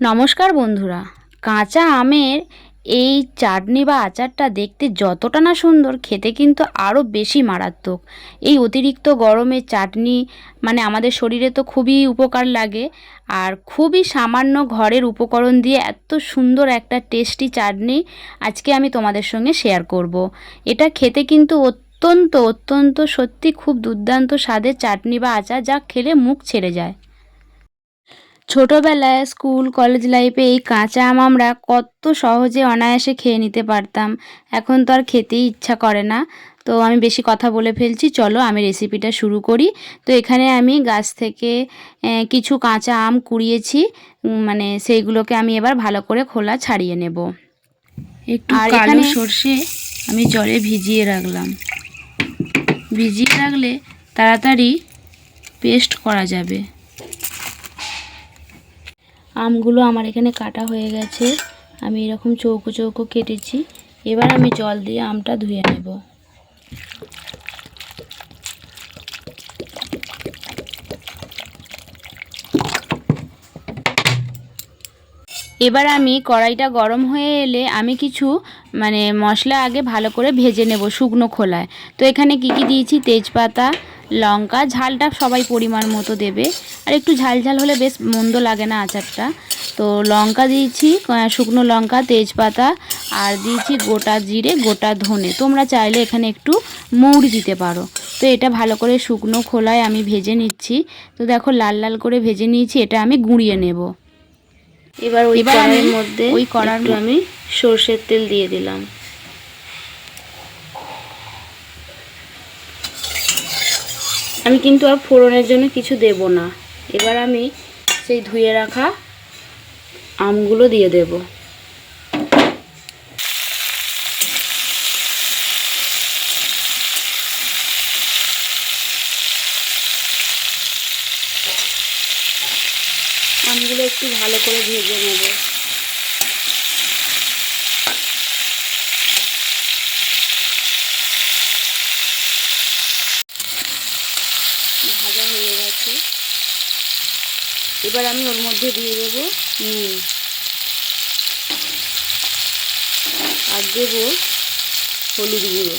নমস্কার বন্ধুরা। কাঁচা আমের এই চাটনি বা আচারটা দেখতে যতটা না সুন্দর, খেতে কিন্তু আরও বেশি মারাত্মক। এই অতিরিক্ত গরমে চাটনি মানে আমাদের শরীরে তো খুবই উপকার লাগে আর খুবই সামান্য ঘরের উপকরণ দিয়ে এত সুন্দর একটা টেস্টি চাটনি আজকে আমি তোমাদের সঙ্গে শেয়ার করব। এটা খেতে কিন্তু অত্যন্ত অত্যন্ত সত্যি খুব দুর্দান্ত স্বাদের চাটনি বা আচার যা খেলে মুখ ছেড়ে যায়। ছোটোবেলায় স্কুল কলেজ লাইফে এই কাঁচা আম আমরা কত সহজে অনায়াসে খেয়ে নিতে পারতাম। এখন তো আর খেতেই ইচ্ছা করে না। তো আমি বেশি কথা বলে ফেলছি। চলো আমি রেসিপিটা শুরু করি। তো এখানে আমি গাছ থেকে কিছু কাঁচা আম কুড়িয়েছি। মানে সেইগুলোকে আমি এবার ভালো করে খোলা ছাড়িয়ে নেব। একটু কালো এখানে- সর্ষে আমি জলে ভিজিয়ে রাখলাম। ভিজিয়ে রাখলে তাড়াতাড়ি পেস্ট করা যাবে। আমগুলো আমার এখানে কাটা হয়ে গেছে। আমি এরকম চৌকো চৌকো কেটেছি। এবার আমি জল দিয়ে আমটা ধুয়ে নেব। এবার আমি কড়াইটা গরম হয়ে এলে আমি কিছু মানে মশলা আগে ভালো করে ভেজে নেব শুকনো খোলায়। তো এখানে কি কি দিয়েছি? তেজপাতা লঙ্কা ঝালটা সবাই পরিমাণ মতো দেবে। আর একটু ঝাল ঝাল হলে বেশ মন্দ লাগে না আচারটা। তো লঙ্কা দিয়েছি শুকনো লঙ্কা তেজপাতা আর দিয়েছি গোটা জিরে গোটা ধনে। তোমরা চাইলে এখানে একটু মৌরি দিতে পারো। তো এটা ভালো করে শুকনো খোলায় আমি ভেজে নিচ্ছি। তো দেখো লাল লাল করে ভেজে নিয়েছি এটা আমি গুঁড়িয়ে নেব। এবার ওই কড়াইয়ের মধ্যে ওই কড়ার আমি সর্ষের তেল দিয়ে দিলাম। আমি কিন্তু আর ফোড়নের জন্য কিছু দেব না। এবার আমি সেই ধুয়ে রাখা আমগুলো দিয়ে দেব। আমগুলো একটু ভালো করে ভেজে নেব ভাজা হয়ে গেছে এবার আমি ওর মধ্যে দিয়ে দেব নুন। আর দেব হলুদ গুঁড়ো।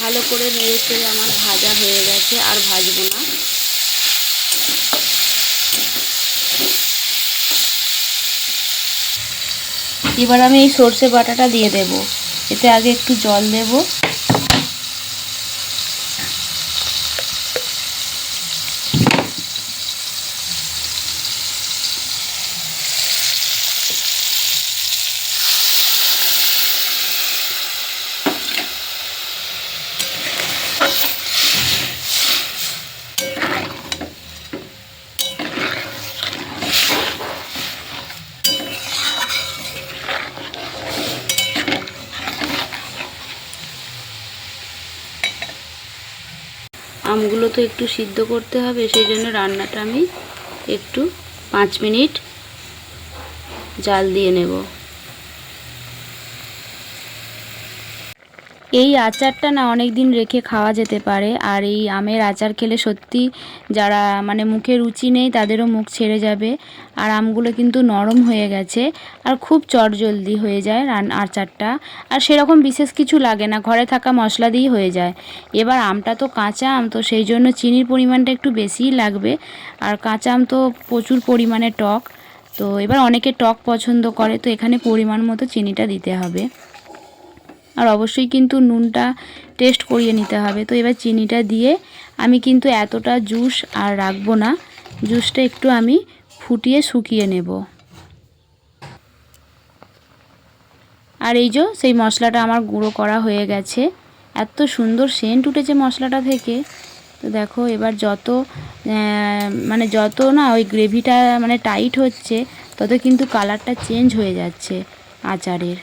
ভালো করে নেড়েছে আমার ভাজা হয়ে গেছে, আর ভাজবো না। এবার আমি এই সর্ষে বাটাটা দিয়ে দেব। এতে আগে একটু জল দেব। আমগুলো তো একটু সিদ্ধ করতে হবে সেই জন্য রান্নাটা আমি একটু পাঁচ মিনিট জাল দিয়ে নেব। এই আচারটা না অনেক দিন রেখে খাওয়া যেতে পারে, আর এই আমের আচার খেলে সত্যি যারা মানে মুখে রুচি নেই তাদেরও মুখ ছেড়ে যাবে, আর আমগুলো কিন্তু নরম হয়ে গেছে আর খুব চটজলদি হয়ে যায় রান আচারটা। আর সেরকম বিশেষ কিছু লাগে না, ঘরে থাকা মশলা দিয়েই হয়ে যায়। এবার আমটা তো কাঁচা আম, তো সেই জন্য চিনির পরিমাণটা একটু বেশিই লাগবে, আর কাঁচা আম তো প্রচুর পরিমাণে টক। তো এবার অনেকে টক পছন্দ করে, তো এখানে পরিমাণ মতো চিনিটা দিতে হবে। আর অবশ্যই কিন্তু নুনটা টেস্ট করিয়ে নিতে হবে। তো এবার চিনিটা দিয়ে আমি কিন্তু এতটা জুস আর রাখব না। জুসটা একটু আমি ফুটিয়ে শুকিয়ে নেব। আর এই যে সেই মশলাটা আমার গুঁড়ো করা হয়ে গেছে। এত সুন্দর সেন্ট উঠেছে মশলাটা থেকে। তো দেখো এবার যত মানে যত না ওই গ্রেভিটা মানে টাইট হচ্ছে, তত কিন্তু কালারটা চেঞ্জ হয়ে যাচ্ছে আচারের।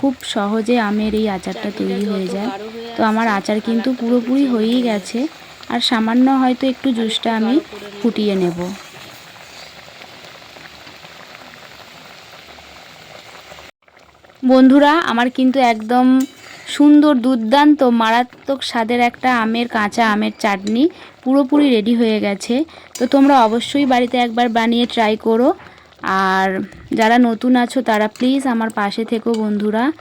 খুব সহজে আমের এই আচারটা তৈরি হয়ে যায়। তো আমার আচার কিন্তু পুরোপুরি হয়েই গেছে। আর সামান্য হয়তো একটু জুসটা আমি ফুটিয়ে নেব। বন্ধুরা আমার কিন্তু একদম সুন্দর দুর্দান্ত মারাত্মক স্বাদের একটা আমের কাঁচা আমের চাটনি পুরোপুরি রেডি হয়ে গেছে। তো তোমরা অবশ্যই বাড়িতে একবার বানিয়ে ট্রাই করো। আর যারা নতুন আছো, তারা প্লিজ আমার পাশে থেকো বন্ধুরা।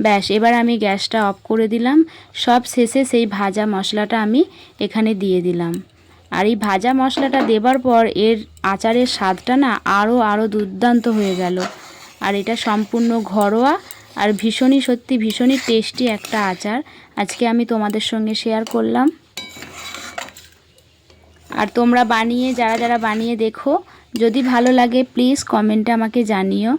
ব্যাস, এবার আমি গ্যাসটা অফ করে দিলাম। সব শেষে সেই ভাজা মশলাটা আমি এখানে দিয়ে দিলাম। আর এই ভাজা মশলাটা দেবার পর এর আচারের স্বাদটা না আরও আরও দুর্দান্ত হয়ে গেল। আর এটা সম্পূর্ণ ঘরোয়া আর ভীষণই সত্যি ভীষণই টেস্টি একটা আচার। আজকে আমি তোমাদের সঙ্গে শেয়ার করলাম। আর তোমরা বানিয়ে, যারা যারা বানিয়ে দেখো যদি ভালো লাগে প্লিজ কমেন্টে আমাকে জানিও।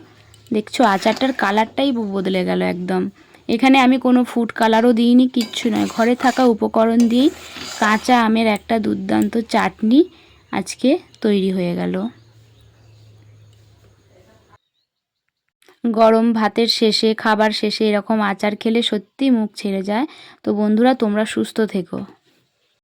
দেখছ, আচারটার কালারটাই বদলে গেল একদম। এখানে আমি কোনো ফুড কালারও দিইনি, কিচ্ছু নয়। ঘরে থাকা উপকরণ দিয়েই কাঁচা আমের একটা দুর্দান্ত চাটনি আজকে তৈরি হয়ে গেল। গরম ভাতের শেষে, খাবার শেষে এরকম আচার খেলে সত্যি মুখ ছেড়ে যায়। তো বন্ধুরা, তোমরা সুস্থ থেকো।